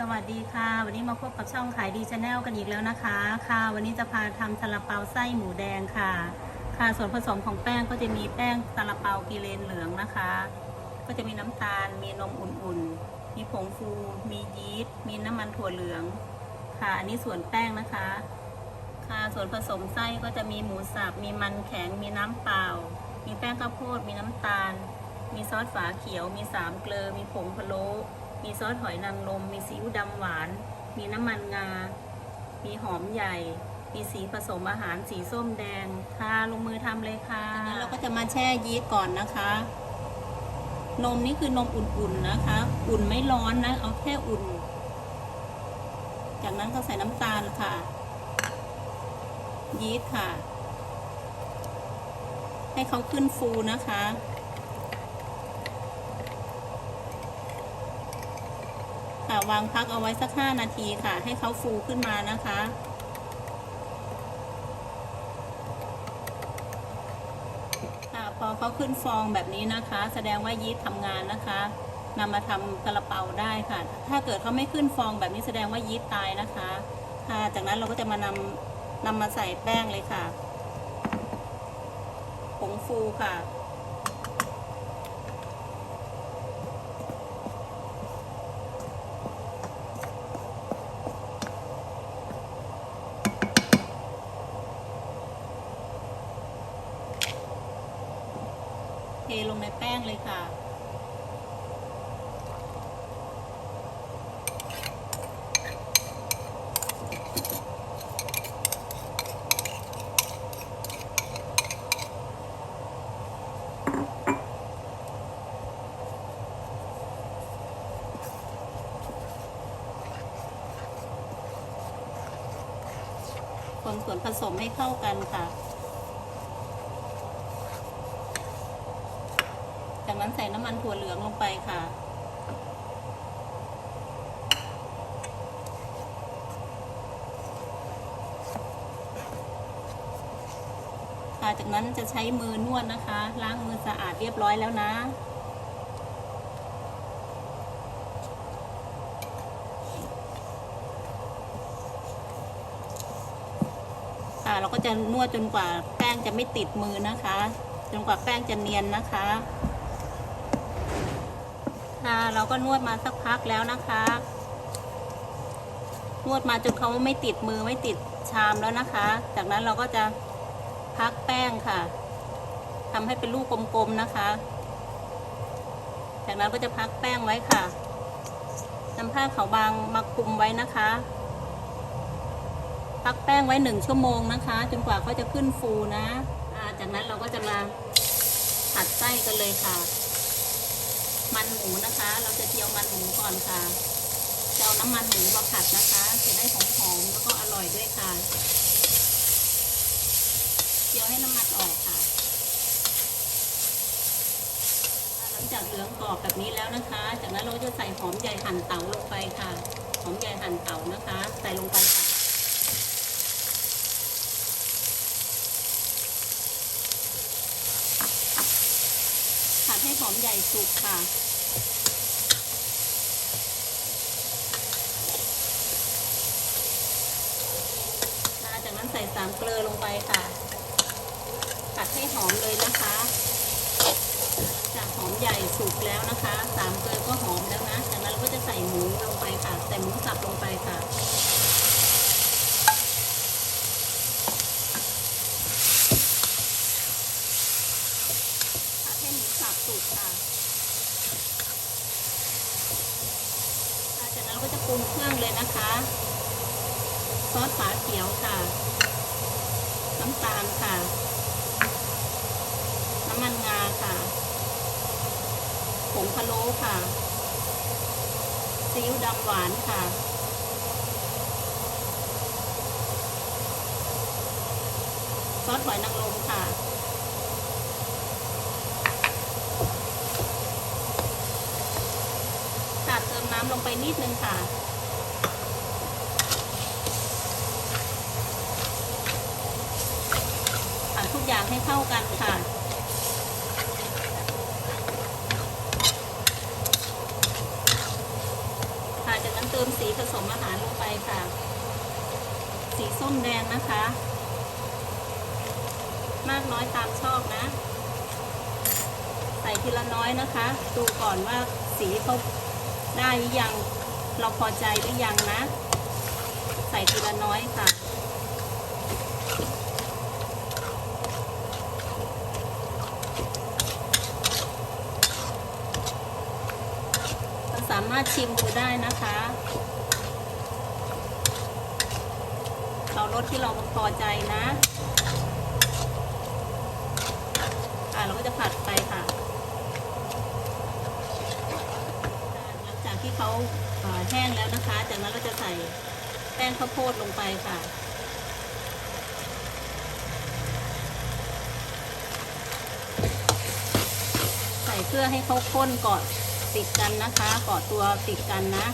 สวัสดีค่ะ วันนี้มาพบกับช่องขายดีชาแนลกันอีกแล้วนะคะ ค่ะ วันนี้จะพาทำซาลาเปาไส้หมูแดงค่ะ ค่ะ ส่วนผสมของแป้งก็จะมีแป้งซาลาเปากิเลนเหลืองนะคะ ก็จะมีน้ำตาล มีนมอุ่นๆ มีผงฟู มียีสต์ มีน้ำมันถั่วเหลือง ค่ะ อันนี้ส่วนแป้งนะคะ ค่ะ ส่วนผสมไส้ก็จะมีหมูสับ มีมันแข็ง มีน้ำเปล่า มีแป้งข้าวโพด มีน้ำตาล มีซอสฝาเขียว มีสามเกลือ มีผงพะโล้ มีซอสหอยนางรมมีซีอิ๊วดำหวาน มีน้ำมันงา มีหอมใหญ่ มีสีผสมอาหารสีส้มแดงค่ะลงมือทำเลยค่ะจากนั้นเราก็จะมาแช่ยีสต์ก่อนนะคะ นมนี่คือนมอุ่นๆนะคะ อุ่นไม่ร้อนนะ เอาแค่อุ่น จากนั้นก็ใส่น้ำตาลค่ะ ยีสต์ค่ะ ให้เขาขึ้นฟูนะคะ ค่ะ วางพักเอาไว้สักห้านาทีค่ะ ให้เขาฟูขึ้นมานะคะ ค่ะพอเขาขึ้นฟองแบบนี้นะคะ แสดงว่ายีสต์ทำงานนะคะนำมาทำซาลาเปาได้ค่ะ ถ้าเกิดเขาไม่ขึ้นฟองแบบนี้แสดงว่ายีสต์ตายนะคะ ค่ะ จากนั้นเราก็จะมานำนำมาใส่แป้งเลยค่ะ ผงฟูค่ะ งในแป้งเลยค่ะ คนส่วนผสมให้เข้ากันค่ะ จากนั้นใส่น้ำมัน ถั่วเหลืองลงไปค่ะ ค่ะ จากนั้นจะใช้มือนวดนะคะ ล้างมือสะอาดเรียบร้อยแล้วนะค่ะเราก็จะนวดจนกว่าแป้งจะไม่ติดมือนะคะ จนกว่าแป้งจะเนียนนะคะ ค่ะ เราก็นวดมาสักพักแล้วนะคะ นวดมาจนเขาไม่ติดมือไม่ติดชามแล้วนะคะ จากนั้นเราก็จะพักแป้งค่ะทำให้เป็นลูกกลมๆนะคะ จากนั้นก็จะพักแป้งไว้ค่ะนำผ้าขาวบางมาคลุมไว้นะคะ พักแป้งไว้หนึ่งชั่วโมงนะคะ จนกว่าเขาจะขึ้นฟูนะ จากนั้นเราก็จะมาผัดไส้กันเลยค่ะ มันหมูนะคะ เราจะเจียวมันหมูก่อนค่ะจะเอาน้ำมันหมูมาผัดนะคะ จะได้หอมๆแล้วก็อร่อยด้วยค่ะ เจียวให้น้ำมันออกค่ะ หลังจากเหลืองกรอบแบบนี้แล้วนะคะ จากนั้นเราจะใส่หอมใหญ่หั่นเต๋าลงไปค่ะ หอมใหญ่หั่นเต๋านะคะ ใส่ลงไปค่ะ ผัดให้หอมใหญ่ สุกค่ะ จากนั้นใส่สามเกลือลงไปค่ะ ผัดให้หอมเลยนะคะ จากหอมใหญ่สุกแล้วนะคะสามเกลือก็หอมแล้วนะ จากนั้นเราก็จะใส่หมูลงไปค่ะ ใส่หมูสับลงไปค่ะ ผัดให้หมูสับสุกค่ะค่ะจากนั้นเราก็จะปรุงเครื่องเลย นะคะ ซอสฝาเขียวค่ะ น้ำตาลค่ะ น้ำมันงาค่ะผงพะโล้ค่ะซีอิ๊วดำหวานค่ะซอสหอยนางรมค่ะ ค่ะเติมน้ำลงไปนิดนึงค่ะ ผัดทุก อย่างให้เข้ากันค่ะ ค่ะจากนั้นเติมสีสีผสมอาหารลงไปค่ะ สีส้มแดงนะคะ มากน้อยตามชอบนะ ใส่ทีละน้อยนะคะ ดูก่อนว่าสีเขาได้หรือยัง เราพอใจหรือยังนะ ใส่ทีละน้อยค่ะ มันสามารถชิมดูได้นะคะเรารสที่เราพอใจนะ อ่าเราก็จะผัดไปค่ะ หลังจากที่เขาเอ่อแห้งแล้วนะคะ จากนั้นเราจะใส่แป้งข้าวโพดลงไปค่ะใส่เพื่อให้เขาข้นเกาะ ติดกันนะคะเกาะตัวติดกันนะ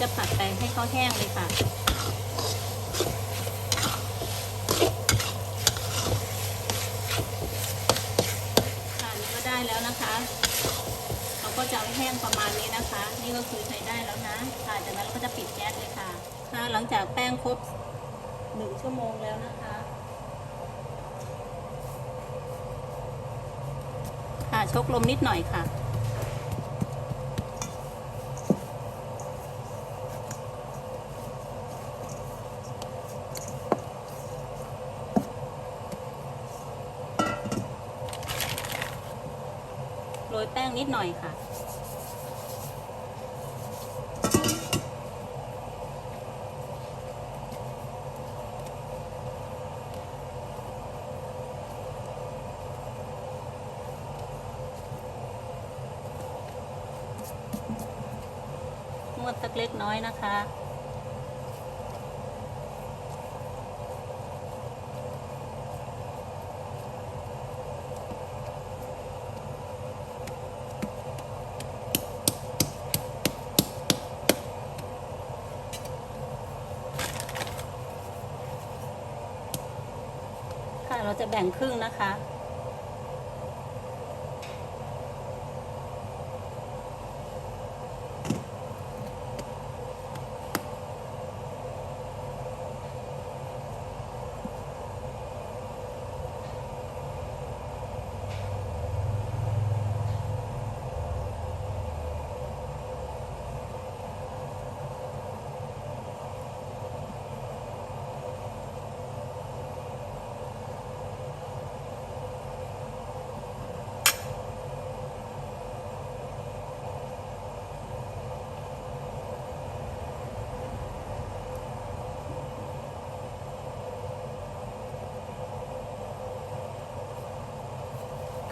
จะผัดไปให้เขาแห้งเลยค่ะค่ะนี่ก็ได้แล้วนะคะ เราก็จะแห้งประมาณนี้นะคะ นี่ก็คือใช้ได้แล้วนะ ค่ะจากนั้นเราก็จะปิดแก๊สเลยค่ะ ค่ะ หลังจากแป้งครบ หนึ่งชั่วโมงแล้วนะคะค่ะชกลมนิดหน่อยค่ะโรยแป้งนิดหน่อยค่ะ นวดสักเล็ก นะคะ ค่ะเราจะแบ่งครึ่งนะคะ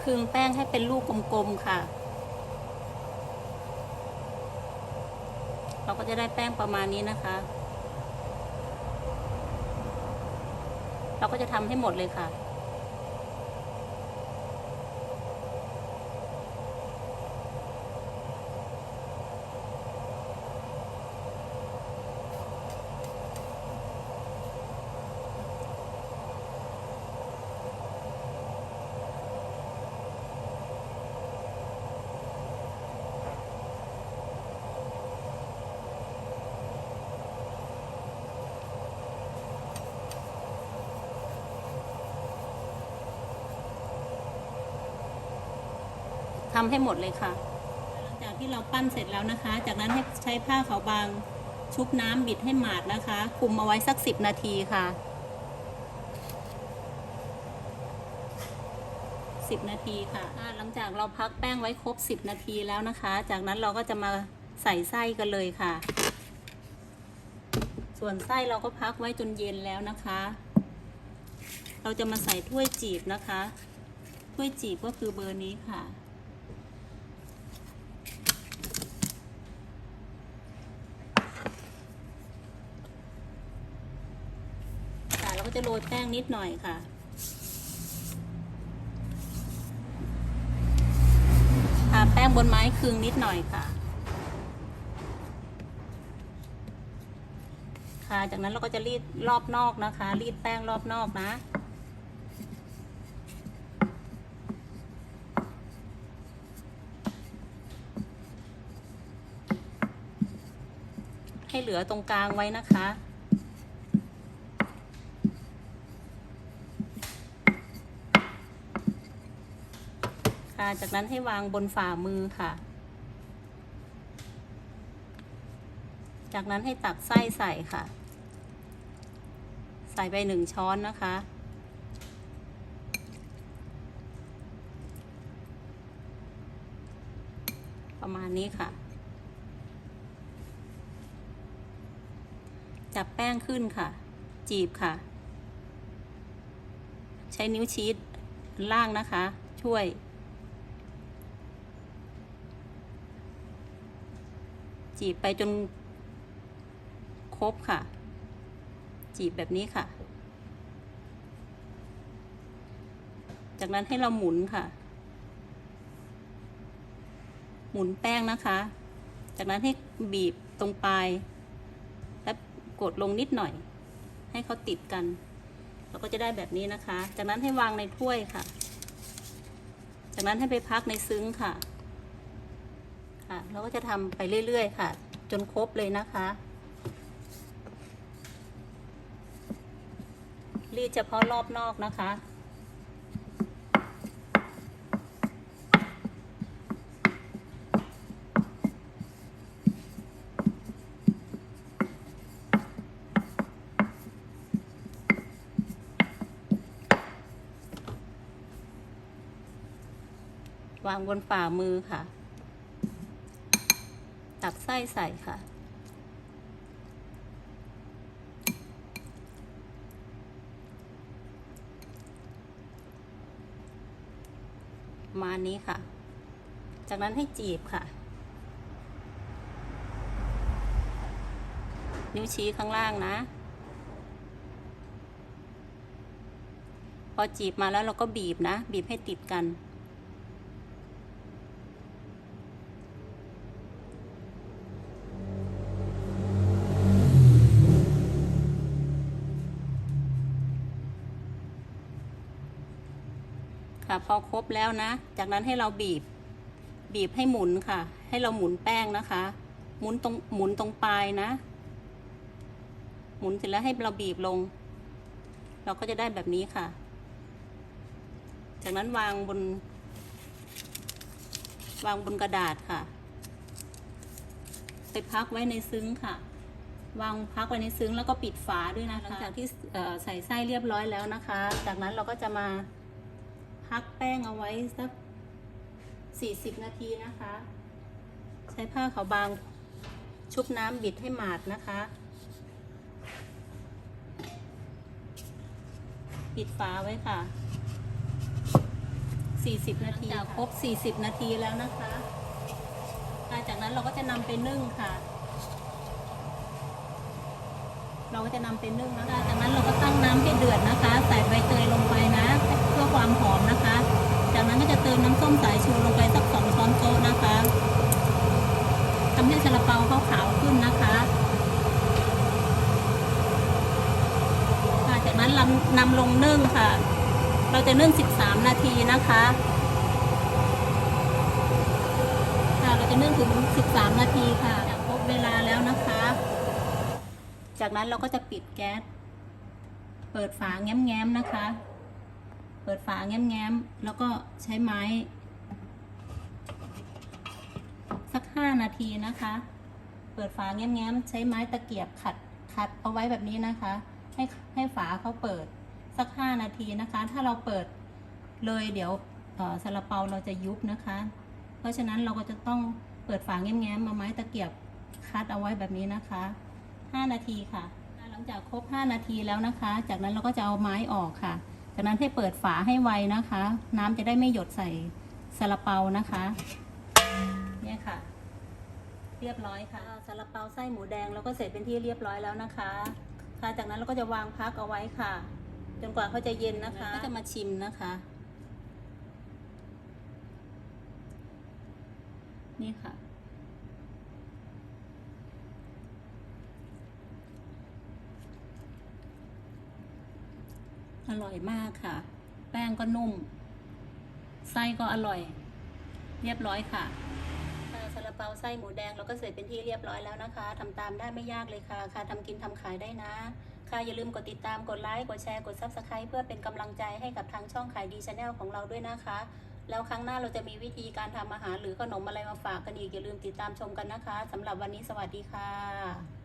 คลึงแป้งให้เป็นลูกกลมๆค่ะ เราก็จะได้แป้งประมาณนี้นะคะ เราก็จะทำให้หมดเลยค่ะ ทำให้หมดเลยค่ะ หลังจากที่เราปั้นเสร็จแล้วนะคะ จากนั้นให้ใช้ผ้าขาวบางชุบน้ำบิดให้หมาดนะคะ คุมเอาไว้สักสิบนาทีค่ะสิบนาทีค่ะหลังจากเราพักแป้งไว้ครบสิบนาทีแล้วนะคะ จากนั้นเราก็จะมาใส่ไส้กันเลยค่ะ ส่วนไส้เราก็พักไว้จนเย็นแล้วนะคะ เราจะมาใส่ถ้วยจีบนะคะ ถ้วยจีบก็คือเบอร์นี้ค่ะ ก็จะโรยแป้งนิดหน่อยค่ะ ทาแป้งบนไม้คึงนิดหน่อยค่ะ ค่ะ จากนั้นเราก็จะรีดรอบนอกนะคะ รีดแป้งรอบนอกนะให้เหลือตรงกลางไว้นะคะ จากนั้นให้วางบนฝ่ามือค่ะ จากนั้นให้ตักไส้ใส่ค่ะ ใส่ไปหนึ่งช้อนนะคะ ประมาณนี้ค่ะ จับแป้งขึ้นค่ะ จีบค่ะ ใช้นิ้วชี้ล่างนะคะ ช่วย จีบไปจนครบค่ะ จีบแบบนี้ค่ะ จากนั้นให้เราหมุนค่ะ หมุนแป้งนะคะ จากนั้นให้บีบตรงปลาย และกดลงนิดหน่อย ให้เขาติดกันเราก็จะได้แบบนี้นะคะ จากนั้นให้วางในถ้วยค่ะ จากนั้นให้ไปพักในซึ้งค่ะ ค่ะ เราก็จะทำไปเรื่อย ๆ ค่ะ จนครบเลยนะคะรีดเฉพาะรอบนอกนะคะ วางบนฝ่ามือค่ะ ไส้ใส่ค่ะ มานี้ค่ะ จากนั้นให้จีบค่ะ นิ้วชี้ข้างล่างนะ พอจีบมาแล้วเราก็บีบนะ บีบให้ติดกัน ค่ะ พอครบแล้วนะ จากนั้นให้เราบีบ บีบให้หมุนค่ะ ให้เราหมุนแป้งนะคะ หมุนตรงหมุนตรงปลายนะ หมุนเสร็จแล้วให้เราบีบลง เราก็จะได้แบบนี้ค่ะ จากนั้นวางบน วางบนกระดาษค่ะ ไปพักไว้ในซึ้งค่ะวางพักไว้ในซึ้งแล้วก็ปิดฝาด้วยนะคะหลังจากที่ใส่ไส้เรียบร้อยแล้วนะคะ จากนั้นเราก็จะมา พักแป้งเอาไว้สัก40นาทีนะคะ ใช้ผ้าขาวบางชุบน้ำบิดให้หมาดนะคะ ปิดฝาไว้ค่ะ 40 นาทีจากครบ 40 นาทีแล้วนะคะอ่าจากนั้นเราก็จะนำไปนึ่งค่ะ เราก็จะนำไปนึ่งนะคะจากนั้นเราก็ตั้งน้ำให้เดือดนะคะ ใส่ใบเตยลงไปนะเพื่อ ความหอมนะคะ จากนั้นก็จะเติมน้ำส้มสายชูลงไปสักสองช้อนโต๊ะนะคะทำให้ซาลาเปาเขาขาวขึ้นนะคะจากนั้นนำลงนึ่งค่ะ เราจะนึ่ง 13 นาทีนะคะค่ะเราจะนึ่งถึง 13 นาทีค่ะครบเวลาแล้วนะคะ จากนั้นเราก็จะปิดแก๊ส เปิดฝาแง้มๆนะคะ เปิดฝาแง้มๆ แล้วก็ใช้ไม้ สักห้านาทีนะคะ เปิดฝาแง้มๆ ใช้ไม้ตะเกียบขัดขัดเอาไว้แบบนี้นะคะ ให้ให้ฝาเขาเปิดสักห้านาทีนะคะ ถ้าเราเปิดเลยเดี๋ยวซาลาเปาเราจะยุบนะคะ เพราะฉะนั้นเราก็จะต้องเปิดฝาแง้มๆมาไม้ตะเกียบคัดเอาไว้แบบนี้นะคะ 5 นาทีค่ะ หลังจากครบ 5 นาทีแล้วนะคะ จากนั้นเราก็จะเอาไม้ออกค่ะ จากนั้นให้เปิดฝาให้ไวนะคะ น้ำจะได้ไม่หยดใส่ซาลาเปานะคะ เนี่ยค่ะ เรียบร้อยค่ะซาลาเปาไส้หมูแดงเราก็เสร็จเป็นที่เรียบร้อยแล้วนะคะ ค่ะจากนั้นเราก็จะวางพักเอาไว้ค่ะ จนกว่าเขาจะเย็นนะคะ ก็จะมาชิมนะคะ นี่ค่ะ อร่อยมากค่ะ แป้งก็นุ่ม ไส้ก็อร่อย เรียบร้อยค่ะซาลาเปาไส้หมูแดงเราก็เสร็จเป็นที่เรียบร้อยแล้วนะคะทำตามได้ไม่ยากเลยค่ะ ค่ะทำกินทำขายได้นะ ค่ะอย่าลืมกดติดตามกดไลค์กดแชร์กด Subscribe เพื่อเป็นกำลังใจให้กับทางช่องขายดีชาแนลของเราด้วยนะคะ แล้วครั้งหน้าเราจะมีวิธีการทำอาหารหรือขนมอะไรมาฝากกันอีกอย่าลืมติดตามชมกันนะคะสำหรับวันนี้สวัสดีค่ะ